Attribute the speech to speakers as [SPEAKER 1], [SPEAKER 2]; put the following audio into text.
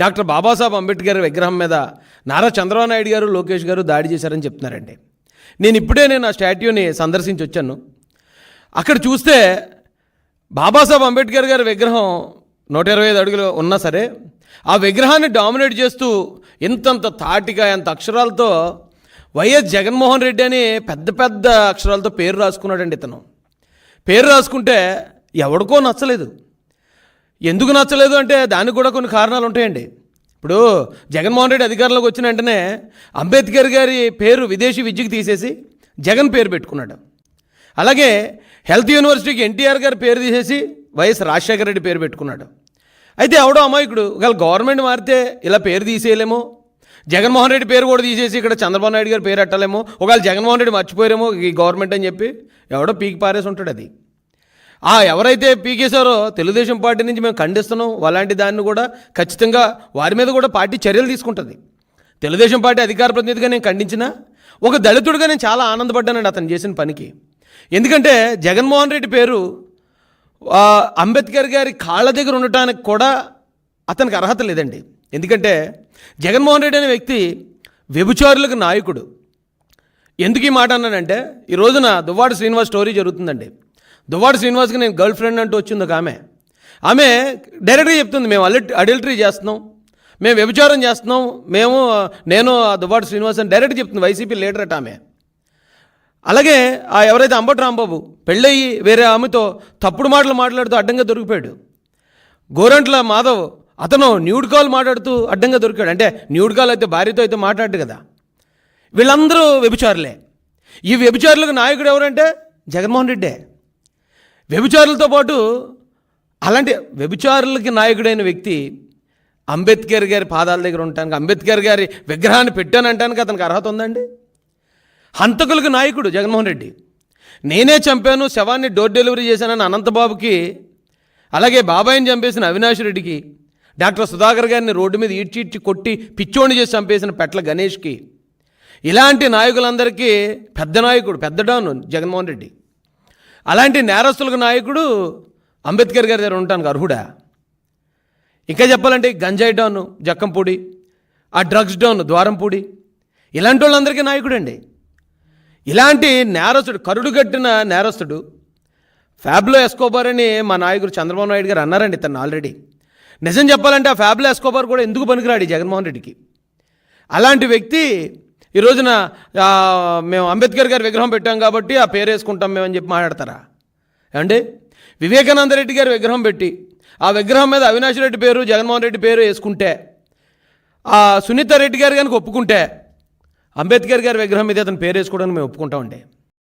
[SPEAKER 1] Doctor Babasaheb Ambedkar విగ్రహం మీద నారా చంద్రబాబు నాయుడు గారు లోకేష్ గారు దాడి చేశారని చెప్తున్నారండి. నేను ఇప్పుడే నేను ఆ స్టాట్యూని సందర్శించి వచ్చాను. అక్కడ చూస్తే బాబాసాహెబ్ అంబేద్కర్ గారి విగ్రహం నూట ఇరవై ఐదు అడుగులు ఉన్నా సరే ఆ విగ్రహాన్ని డామినేట్ చేస్తూ ఇంతంత తాటిగా ఎంత అక్షరాలతో వైఎస్ జగన్మోహన్ రెడ్డి అని పెద్ద పెద్ద అక్షరాలతో పేరు రాసుకున్నాడండి ఇతను. పేరు రాసుకుంటే ఎవడికో నచ్చలేదు. ఎందుకు నచ్చలేదు అంటే దానికి కూడా కొన్ని కారణాలు ఉంటాయండి. ఇప్పుడు జగన్మోహన్ రెడ్డి అధికారంలోకి వచ్చిన వెంటనే అంబేద్కర్ గారి పేరు విదేశీ విద్యకు తీసేసి జగన్ పేరు పెట్టుకున్నాడు. అలాగే హెల్త్ యూనివర్సిటీకి ఎన్టీఆర్ గారి పేరు తీసేసి వైఎస్ రాజశేఖర రెడ్డి పేరు పెట్టుకున్నాడు. అయితే ఎవడో అమాయకుడు ఒకవేళ గవర్నమెంట్ మారితే ఇలా పేరు తీసేయలేమో జగన్మోహన్ రెడ్డి పేరు కూడా తీసేసి ఇక్కడ చంద్రబాబు నాయుడు గారి పేరు అట్టలేమో ఒకవేళ జగన్మోహన్ రెడ్డి మర్చిపోయారేమో ఈ గవర్నమెంట్ అని చెప్పి ఎవడో పీకి పారేసి ఉంటాడు అది. ఆ ఎవరైతే పీకేశారో తెలుగుదేశం పార్టీ నుంచి మేము ఖండిస్తున్నాం. అలాంటి దాన్ని కూడా ఖచ్చితంగా వారి మీద కూడా పార్టీ చర్యలు తీసుకుంటుంది. తెలుగుదేశం పార్టీ అధికార ప్రతినిధిగా నేను ఖండించిన ఒక దళితుడిగా నేను చాలా ఆనందపడ్డానండి అతను చేసిన పనికి. ఎందుకంటే జగన్మోహన్ రెడ్డి పేరు అంబేద్కర్ గారి కాళ్ళ దగ్గర ఉండటానికి కూడా అతనికి అర్హత లేదండి. ఎందుకంటే జగన్మోహన్ రెడ్డి అనే వ్యక్తి వ్యభిచారులకు నాయకుడు. ఎందుకు ఈ మాట అన్నానంటే ఈ రోజున దువ్వాడ శ్రీనివాస్ స్టోరీ జరుగుతుందండి. దువ్వాడ శ్రీనివాస్కి నేను గర్ల్ ఫ్రెండ్ అంటూ వచ్చింది ఒక ఆమె. ఆమె డైరెక్ట్గా చెప్తుంది మేము అలిట్ అడల్టరీ చేస్తున్నాం. మేము వ్యభిచారం చేస్తున్నాం. మేము నేను ఆ దువ్వాడ శ్రీనివాస్ అని డైరెక్ట్ చెప్తుంది వైసీపీ లీడర్ అట ఆమె. అలాగే ఆ ఎవరైతే అంబటి రాంబాబు పెళ్ళయి వేరే ఆమెతో తప్పుడు మాటలు మాట్లాడుతూ అడ్డంగా దొరికిపోయాడు. గోరంట్ల మాధవ్ అతను న్యూడ్ కాల్ మాట్లాడుతూ అడ్డంగా దొరికాడు. అంటే న్యూడ్ కాల్ అయితే భార్యతో అయితే మాట్లాడు కదా. వీళ్ళందరూ వ్యభిచారులే. ఈ వ్యభిచారులకు నాయకుడు ఎవరంటే జగన్మోహన్ రెడ్డే. వ్యభిచారులతో పాటు అలాంటి వ్యభిచారులకి నాయకుడైన వ్యక్తి అంబేద్కర్ గారి పాదాల దగ్గర ఉండటానికి అంబేద్కర్ గారి విగ్రహాన్ని పెట్టానంటానికి అతనికి అర్హత ఉందండి? హంతకులకు నాయకుడు జగన్మోహన్ రెడ్డి. నేనే చంపాను శవాన్ని డోర్ డెలివరీ చేశానని అనంతబాబుకి అలాగే బాబాయిని చంపేసిన అవినాష్ రెడ్డికి డాక్టర్ సుధాకర్ గారిని రోడ్డు మీద ఈడ్చి ఈడ్చి కొట్టి పిచ్చోని చేసి చంపేసిన పెట్ల గణేష్కి ఇలాంటి నాయకులందరికీ పెద్ద నాయకుడు పెద్ద డాను జగన్మోహన్ రెడ్డి. అలాంటి నేరస్తులకు నాయకుడు అంబేద్కర్ గారి దగ్గర ఉండటానికి అర్హుడా? ఇంకా చెప్పాలంటే గంజాయి డౌన్ జక్కంపూడి ఆ డ్రగ్స్ డౌన్ ద్వారంపూడి ఇలాంటి వాళ్ళందరికీ నాయకుడండి. ఇలాంటి నేరస్తుడు కరుడు కట్టిన నేరస్తుడు ఫ్యాబ్లో ఎస్కోబార్ అని మా నాయకుడు చంద్రబాబు నాయుడు గారు అన్నారండి తను ఆల్రెడీ. నిజం చెప్పాలంటే ఆ ఫ్యాబ్లో ఎస్కోబార్ కూడా ఎందుకు పనికిరాడు జగన్మోహన్ రెడ్డికి? అలాంటి వ్యక్తి ఈ రోజున మేము అంబేద్కర్ గారి విగ్రహం పెట్టాం కాబట్టి ఆ పేరు వేసుకుంటాం మేము అని చెప్పి మాట్లాడతారా? ఏమండి? వివేకానంద రెడ్డి గారి విగ్రహం పెట్టి ఆ విగ్రహం మీద అవినాష్ రెడ్డి పేరు జగన్మోహన్ రెడ్డి పేరు వేసుకుంటే ఆ సునీత రెడ్డి గారు కనుక ఒప్పుకుంటే అంబేద్కర్ గారి విగ్రహం మీద అతను పేరు వేసుకోవడానికి మేము ఒప్పుకుంటామండి.